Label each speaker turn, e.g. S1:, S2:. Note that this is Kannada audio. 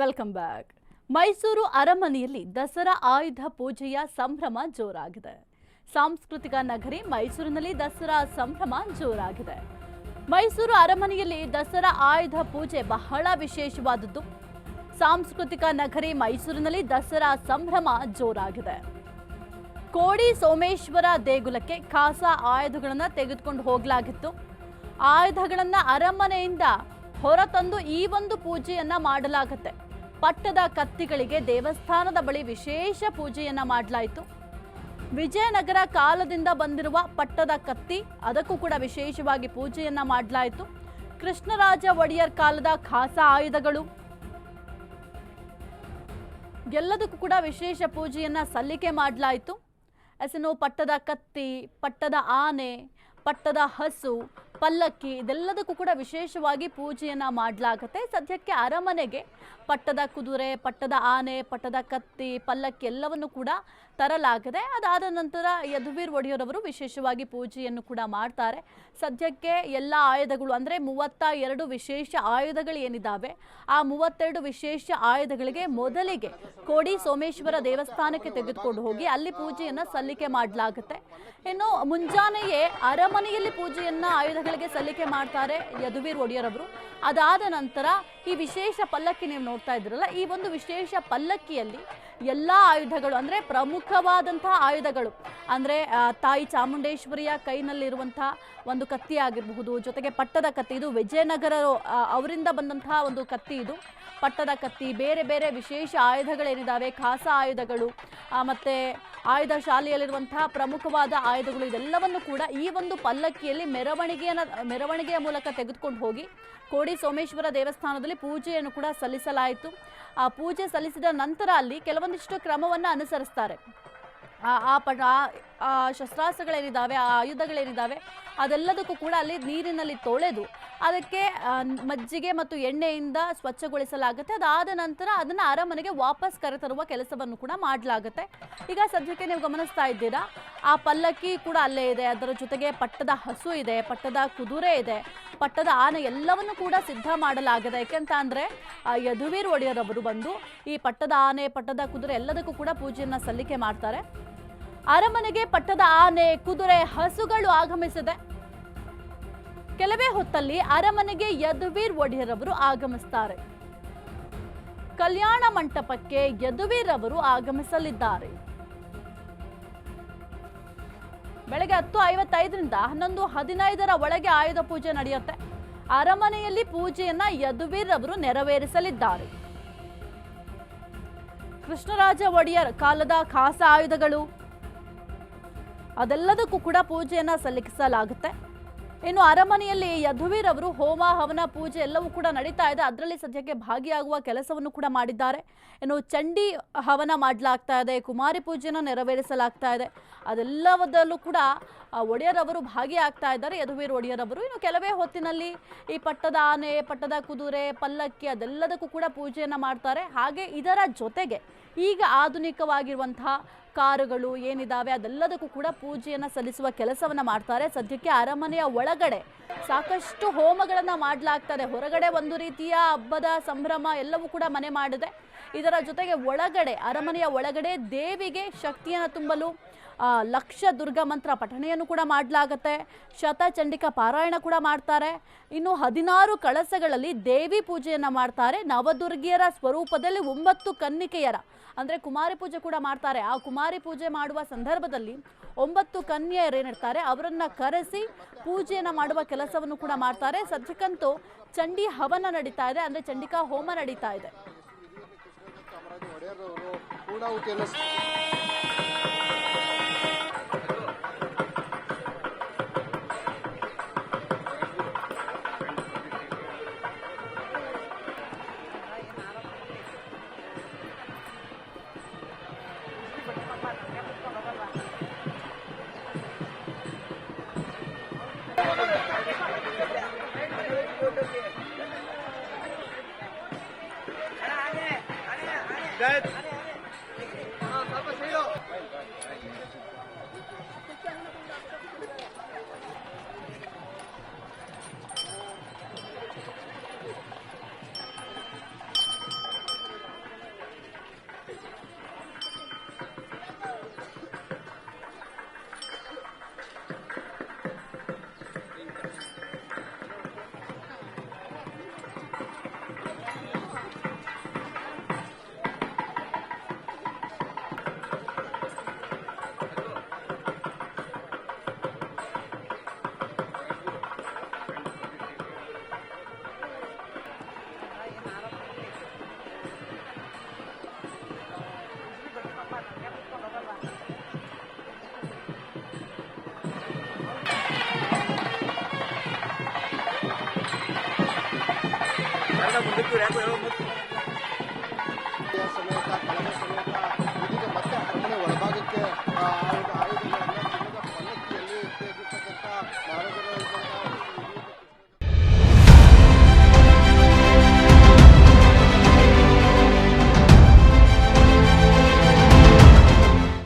S1: ವೆಲ್ಕಮ್ ಬ್ಯಾಕ್ ಮೈಸೂರು ಅರಮನೆಯಲ್ಲಿ ದಸರಾ ಆಯುಧ ಪೂಜೆಯ ಸಂಭ್ರಮ ಜೋರಾಗಿದೆ. ಸಾಂಸ್ಕೃತಿಕ ನಗರಿ ಮೈಸೂರಿನಲ್ಲಿ ದಸರಾ ಸಂಭ್ರಮ ಜೋರಾಗಿದೆ. ಮೈಸೂರು ಅರಮನೆಯಲ್ಲಿ ದಸರಾ ಆಯುಧ ಪೂಜೆ ಬಹಳ ವಿಶೇಷವಾದದ್ದು. ಸಾಂಸ್ಕೃತಿಕ ನಗರಿ ಮೈಸೂರಿನಲ್ಲಿ ದಸರಾ ಸಂಭ್ರಮ ಜೋರಾಗಿದೆ. ಕೋಡಿ ಸೋಮೇಶ್ವರ ದೇಗುಲಕ್ಕೆ ಖಾಸ ಆಯುಧಗಳನ್ನು ತೆಗೆದುಕೊಂಡು ಹೋಗಲಾಗಿತ್ತು. ಆಯುಧಗಳನ್ನು ಅರಮನೆಯಿಂದ ಹೊರತಂದು ಈ ಒಂದು ಪೂಜೆಯನ್ನು ಮಾಡಲಾಗುತ್ತೆ. ಪಟ್ಟದ ಕತ್ತಿಗಳಿಗೆ ದೇವಸ್ಥಾನದ ಬಳಿ ವಿಶೇಷ ಪೂಜೆಯನ್ನ ಮಾಡಲಾಯಿತು. ವಿಜಯನಗರ ಕಾಲದಿಂದ ಬಂದಿರುವ ಪಟ್ಟದ ಕತ್ತಿ, ಅದಕ್ಕೂ ಕೂಡ ವಿಶೇಷವಾಗಿ ಪೂಜೆಯನ್ನ ಮಾಡಲಾಯಿತು. ಕೃಷ್ಣರಾಜ ಒಡೆಯರ್ ಕಾಲದ ಖಾಸ ಆಯುಧಗಳು. ಎಲ್ಲದಕ್ಕೂ ಕೂಡ ವಿಶೇಷ ಪೂಜೆಯನ್ನ ಸಲ್ಲಿಕೆ ಮಾಡಲಾಯಿತು. ಎಸನು ಪಟ್ಟದ ಕತ್ತಿ, ಪಟ್ಟದ ಆನೆ, ಪಟ್ಟದ ಹಸು ಪಲ್ಲಕ್ಕಿ, ಇದೆಲ್ಲದಕ್ಕೂ ಕೂಡ ವಿಶೇಷವಾಗಿ ಪೂಜೆಯನ್ನು ಮಾಡಲಾಗುತ್ತೆ. ಸದ್ಯಕ್ಕೆ ಅರಮನೆಗೆ ಪಟ್ಟದ ಕುದುರೆ, ಪಟ್ಟದ ಆನೆ, ಪಟ್ಟದ ಕತ್ತಿ, ಪಲ್ಲಕ್ಕಿ ಎಲ್ಲವನ್ನು ಕೂಡ ತರಲಾಗಿದೆ. ಅದಾದ ನಂತರ ಯದುವೀರ್ ಒಡೆಯರವರು ವಿಶೇಷವಾಗಿ ಪೂಜೆಯನ್ನು ಕೂಡ ಮಾಡ್ತಾರೆ. ಸದ್ಯಕ್ಕೆ ಎಲ್ಲ ಆಯುಧಗಳು, ಅಂದರೆ ಮೂವತ್ತ ಎರಡು ವಿಶೇಷ ಆಯುಧಗಳು ಏನಿದ್ದಾವೆ ಆ ಮೂವತ್ತೆರಡು ವಿಶೇಷ ಆಯುಧಗಳಿಗೆ ಮೊದಲಿಗೆ ಕೋಡಿ ಸೋಮೇಶ್ವರ ದೇವಸ್ಥಾನಕ್ಕೆ ತೆಗೆದುಕೊಂಡು ಹೋಗಿ ಅಲ್ಲಿ ಪೂಜೆಯನ್ನು ಸಲ್ಲಿಕೆ ಮಾಡಲಾಗುತ್ತೆ. ಇನ್ನು ಮುಂಜಾನೆಯೇ ಅರಮನೆಯಲ್ಲಿ ಪೂಜೆಯನ್ನ ಆಯುಧಗಳಿಗೆ ಸಲ್ಲಿಕೆ ಮಾಡ್ತಾರೆ ಯದುವೀರ್ ಒಡೆಯರವರು. ಅದಾದ ನಂತರ ಈ ವಿಶೇಷ ಪಲ್ಲಕ್ಕಿ ನೀವು ನೋಡ್ತಾ ಇದ್ರಲ್ಲ ಈ ಒಂದು ವಿಶೇಷ ಪಲ್ಲಕ್ಕಿಯಲ್ಲಿ ಎಲ್ಲ ಆಯುಧಗಳು, ಅಂದರೆ ಪ್ರಮುಖವಾದಂತಹ ಆಯುಧಗಳು, ಅಂದರೆ ತಾಯಿ ಚಾಮುಂಡೇಶ್ವರಿಯ ಕೈನಲ್ಲಿರುವಂತಹ ಒಂದು ಕತ್ತಿ ಆಗಿರಬಹುದು ಜೊತೆಗೆ ಪಟ್ಟದ ಕತ್ತಿ, ಇದು ವಿಜಯನಗರ ಅವರಿಂದ ಬಂದಂತಹ ಒಂದು ಕತ್ತಿ ಇದು. ಪಟ್ಟದ ಕತ್ತಿ, ಬೇರೆ ಬೇರೆ ವಿಶೇಷ ಆಯುಧಗಳೇನಿದ್ದಾವೆ ಖಾಸ ಆಯುಧಗಳು. ಮತ್ತು ಆಯುಧ ಶಾಲೆಯಲ್ಲಿರುವಂತಹ ಪ್ರಮುಖವಾದ ಆಯುಧಗಳು, ಇದೆಲ್ಲವನ್ನು ಕೂಡ ಈ ಒಂದು ಪಲ್ಲಕ್ಕಿಯಲ್ಲಿ ಮೆರವಣಿಗೆಯನ್ನ ಮೆರವಣಿಗೆಯ ಮೂಲಕ ತೆಗೆದುಕೊಂಡು ಹೋಗಿ ಕೋಡಿ ಸೋಮೇಶ್ವರ ದೇವಸ್ಥಾನದಲ್ಲಿ ಪೂಜೆಯನ್ನು ಕೂಡ ಸಲ್ಲಿಸಲಾಯಿತು. ಆ ಪೂಜೆ ಸಲ್ಲಿಸಿದ ನಂತರ ಅಲ್ಲಿ ಕೆಲವೊಂದಿಷ್ಟು ಕ್ರಮವನ್ನು ಅನುಸರಿಸ್ತಾರೆ. ಆ ಪ ಶಸ್ತ್ರಾಸ್ತ್ರಗಳೇನಿದ್ದಾವೆ, ಆ ಆಯುಧಗಳೇನಿದ್ದಾವೆ, ಅದೆಲ್ಲದಕ್ಕೂ ಕೂಡ ಅಲ್ಲಿ ನೀರಿನಲ್ಲಿ ತೊಳೆದು ಅದಕ್ಕೆ ಮಜ್ಜಿಗೆ ಮತ್ತು ಎಣ್ಣೆಯಿಂದ ಸ್ವಚ್ಛಗೊಳಿಸಲಾಗುತ್ತೆ. ಅದಾದ ನಂತರ ಅದನ್ನು ಅರಮನೆಗೆ ವಾಪಸ್ ಕರೆತರುವ ಕೆಲಸವನ್ನು ಕೂಡ ಮಾಡಲಾಗುತ್ತೆ. ಈಗ ಸದ್ಯಕ್ಕೆ ನೀವು ಗಮನಿಸ್ತಾ ಇದ್ದೀರಾ, ಆ ಪಲ್ಲಕ್ಕಿ ಕೂಡ ಅಲ್ಲೇ ಇದೆ. ಅದರ ಜೊತೆಗೆ ಪಟ್ಟದ ಹಸು ಇದೆ, ಪಟ್ಟದ ಕುದುರೆ ಇದೆ, ಪಟ್ಟದ ಆನೆ ಎಲ್ಲವನ್ನು ಕೂಡ ಸಿದ್ಧ ಮಾಡಲಾಗಿದೆ. ಯಾಕೆಂತ ಅಂದರೆ ಯದುವೀರ್ ಒಡೆಯರವರು ಬಂದು ಈ ಪಟ್ಟದ ಆನೆ, ಪಟ್ಟದ ಕುದುರೆ ಎಲ್ಲದಕ್ಕೂ ಕೂಡ ಪೂಜೆಯನ್ನು ಸಲ್ಲಿಕೆ ಮಾಡ್ತಾರೆ. ಅರಮನೆಗೆ ಪಟ್ಟದ ಆನೆ, ಕುದುರೆ, ಹಸುಗಳು ಆಗಮಿಸಿದೆ. ಕೆಲವೇ ಹೊತ್ತಲ್ಲಿ ಅರಮನೆಗೆ ಯದುವೀರ್ ಒಡೆಯರವರು ಆಗಮಿಸುತ್ತಾರೆ ಕಲ್ಯಾಣ ಮಂಟಪಕ್ಕೆ ಯದುವೀರ್ ಅವರು ಆಗಮಿಸಲಿದ್ದಾರೆ. ಬೆಳಗ್ಗೆ ಹತ್ತು ಐವತ್ತೈದರಿಂದ ಹನ್ನೊಂದು ಹದಿನೈದರ ಒಳಗೆ ಆಯುಧ ಪೂಜೆ ನಡೆಯುತ್ತೆ. ಅರಮನೆಯಲ್ಲಿ ಪೂಜೆಯನ್ನ ಯದುವೀರ್ ಅವರು ನೆರವೇರಿಸಲಿದ್ದಾರೆ. ಕೃಷ್ಣರಾಜ ಒಡೆಯರ್ ಕಾಲದ ಖಾಸ ಆಯುಧಗಳು ಅದೆಲ್ಲದಕ್ಕೂ ಕೂಡ ಪೂಜೆಯನ್ನ ಸಲ್ಲಿಸಲಾಗುತ್ತೆ. ಇನ್ನು ಅರಮನೆಯಲ್ಲಿ ಯಧುವೀರ್ ಅವರು ಹೋಮ, ಹವನ, ಪೂಜೆ ಎಲ್ಲವೂ ಕೂಡ ನಡೀತಾ ಇದೆ. ಅದರಲ್ಲಿ ಸದ್ಯಕ್ಕೆ ಭಾಗಿಯಾಗುವ ಕೆಲಸವನ್ನು ಕೂಡ ಮಾಡಿದ್ದಾರೆ. ಇನ್ನು ಚಂಡಿ ಹವನ ಮಾಡಲಾಗ್ತಾ ಇದೆ, ಕುಮಾರಿ ಪೂಜೆಯನ್ನು ನೆರವೇರಿಸಲಾಗ್ತಾ ಇದೆ. ಅದೆಲ್ಲವದಲ್ಲೂ ಕೂಡ ಒಡೆಯರವರು ಭಾಗಿಯಾಗ್ತಾ ಇದ್ದಾರೆ. ಯಧುವೀರ್ ಒಡೆಯರ್ ಅವರು ಇನ್ನು ಕೆಲವೇ ಹೊತ್ತಿನಲ್ಲಿ ಈ ಪಟ್ಟದ ಆನೆ, ಪಟ್ಟದ ಕುದುರೆ, ಪಲ್ಲಕ್ಕಿ ಅದೆಲ್ಲದಕ್ಕೂ ಕೂಡ ಪೂಜೆಯನ್ನು ಮಾಡ್ತಾರೆ. ಹಾಗೆ ಇದರ ಜೊತೆಗೆ ಈಗ ಆಧುನಿಕವಾಗಿರುವಂತಹ ಕಾರುಗಳು ಏನಿದಾವೆ ಅದೆಲ್ಲದಕ್ಕೂ ಕೂಡ ಪೂಜೆಯನ್ನು ಸಲ್ಲಿಸುವ ಕೆಲಸವನ್ನ ಮಾಡ್ತಾರೆ. ಸದ್ಯಕ್ಕೆ ಅರಮನೆಯ ಒಳಗಡೆ ಸಾಕಷ್ಟು ಹೋಮಗಳನ್ನು ಮಾಡಲಾಗ್ತದೆ. ಹೊರಗಡೆ ಒಂದು ರೀತಿಯ ಹಬ್ಬದ ಸಂಭ್ರಮ ಎಲ್ಲವೂ ಕೂಡ ಮನೆ ಮಾಡಿದೆ. ಇದರ ಜೊತೆಗೆ ಒಳಗಡೆ ಅರಮನೆಯ ಒಳಗಡೆ ದೇವಿಗೆ ಶಕ್ತಿಯನ್ನು ತುಂಬಲು ಲಕ್ಷ ದುರ್ಗಾ ಮಂತ್ರ ಪಠಣೆಯನ್ನು ಕೂಡ ಮಾಡಲಾಗತ್ತೆ. ಶತಚಂಡಿಕಾ ಪಾರಾಯಣ ಕೂಡ ಮಾಡ್ತಾರೆ. ಇನ್ನು ಹದಿನಾರು ಕಳಸಗಳಲ್ಲಿ ದೇವಿ ಪೂಜೆಯನ್ನು ಮಾಡ್ತಾರೆ. ನವದುರ್ಗಿಯರ ಸ್ವರೂಪದಲ್ಲಿ ಒಂಬತ್ತು ಕನ್ನಿಕೆಯರ, ಅಂದರೆ ಕುಮಾರಿ ಪೂಜೆ ಕೂಡ ಮಾಡ್ತಾರೆ. ಆ ಕುಮಾರಿ ಪೂಜೆ ಮಾಡುವ ಸಂದರ್ಭದಲ್ಲಿ ಒಂಬತ್ತು ಕನ್ಯೆಯರು ಏನಿರ್ತಾರೆ, ಅವರನ್ನು ಕರೆಸಿ ಪೂಜೆಯನ್ನು ಮಾಡುವ ಕೆಲಸವನ್ನು ಕೂಡ ಮಾಡ್ತಾರೆ. ಸದ್ಯಕ್ಕಂತೂ ಚಂಡಿ ಹವನ ನಡೀತಾ ಇದೆ, ಅಂದರೆ ಚಂಡಿಕಾ ಹೋಮ ನಡೀತಾ ಇದೆ.
S2: That ಬಿಟ್ಟು ಯಾಕೆ
S3: ಸಮೇತ ಕಳೆದ ಸಮೇತ ಮತ್ತೆ ಅರಮನೆ ಒಳಭಾಗಕ್ಕೆ ಆಯುಧಗಳನ್ನು ಚಿನ್ನದ ಪಲ್ಲಕ್ಕಿಯಲ್ಲಿ